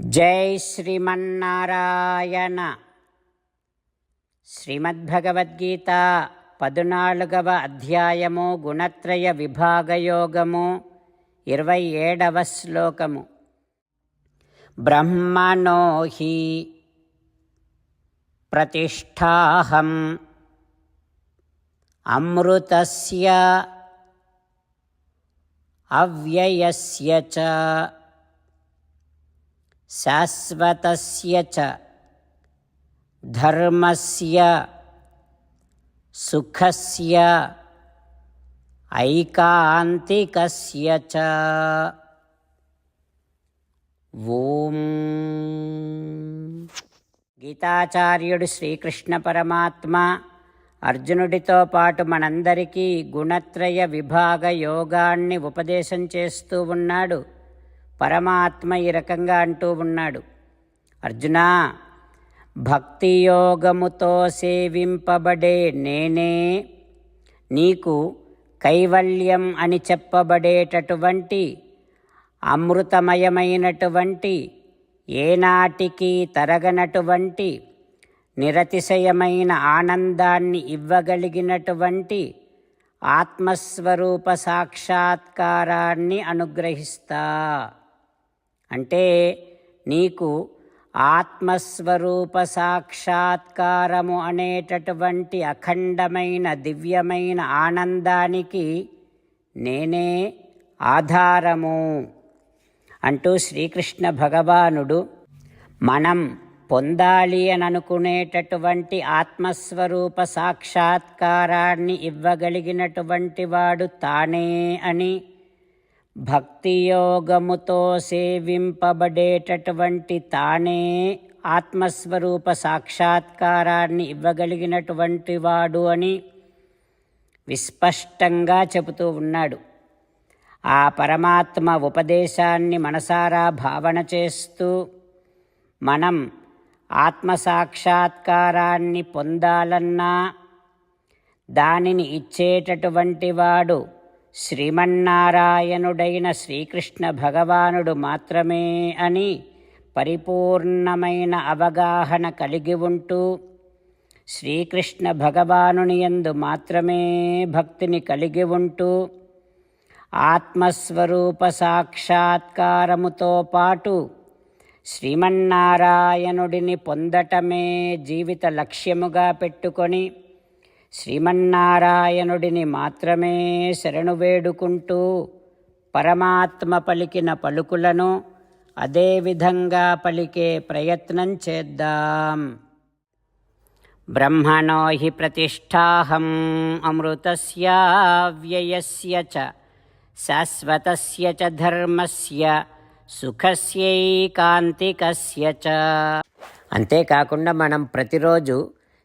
జై శ్రీమన్నారాయణ. శ్రీమద్భగవద్గీత పదునాలుగవ అధ్యాయము గుణత్రయ విభాగయోగము ఇరవై ఏడవ శ్లోకము. బ్రహ్మణోహి ప్రతిష్టాహం అమృతస్య అవ్యయస్య చ. శాశ్వతస్య చ. ధర్మస్య సుఖస్య ఐకాంతికస్య చ. ఓం. గీతాచార్యుడు శ్రీకృష్ణ పరమాత్మ అర్జునుడితో పాటు మనందరికీ గుణత్రయ విభాగ యోగాన్ని ఉపదేశం చేస్తూ ఉన్నాడు. పరమాత్మ ఈ రకంగా అంటూ ఉన్నాడు. అర్జున భక్తియోగముతో సేవింపబడే నేనే నీకు కైవల్యం అని చెప్పబడేటటువంటి అమృతమయమైనటువంటి ఏనాటికి తరగనటువంటి నిరతిశయమైన ఆనందాన్ని ఇవ్వగలిగినటువంటి ఆత్మస్వరూప సాక్షాత్కారాన్ని అనుగ్రహిస్తా. అంటే నీకు ఆత్మస్వరూప సాక్షాత్కారము అనేటటువంటి అఖండమైన దివ్యమైన ఆనందానికి నేనే ఆధారము అంటూ శ్రీకృష్ణ భగవానుడు మనం పొందాలి అని అనుకునేటటువంటి ఆత్మస్వరూప సాక్షాత్కారాన్ని ఇవ్వగలిగినటువంటి వాడు తానే అని భక్తియోగముతో సేవింపబడేటటువంటి తానే ఆత్మస్వరూప సాక్షాత్కారాన్ని ఇవ్వగలిగినటువంటి వాడు అని విస్పష్టంగా చెబుతూ ఉన్నాడు. ఆ పరమాత్మ ఉపదేశాన్ని మనసారా భావన చేస్తూ మనం ఆత్మసాక్షాత్కారాన్ని పొందాలన్నా దానిని ఇచ్చేటటువంటి వాడు శ్రీమన్నారాయణుడైన శ్రీకృష్ణ భగవానుడు మాత్రమే అని పరిపూర్ణమైన అవగాహన కలిగి ఉంటూ శ్రీకృష్ణ భగవానుని యందు మాత్రమే భక్తిని కలిగి ఉంటూ ఆత్మస్వరూప సాక్షాత్కారముతో పాటు శ్రీమన్నారాయణుడిని పొందటమే జీవిత లక్ష్యముగా పెట్టుకొని శ్రీమన్నారాయణుడిని మాత్రమే శరణు వేడుకుంటూ పరమాత్మ పలికిన పలుకులను అదేవిధంగా పలికే ప్రయత్నం చేద్దాం. బ్రహ్మణో హి ప్రతిష్టాహం అమృతస్య వ్యయస్య చ శాశ్వతస్య చ ధర్మస్య సుఖస్యైకాంతికస్య చ. అంతేకాకుండా మనం ప్రతిరోజు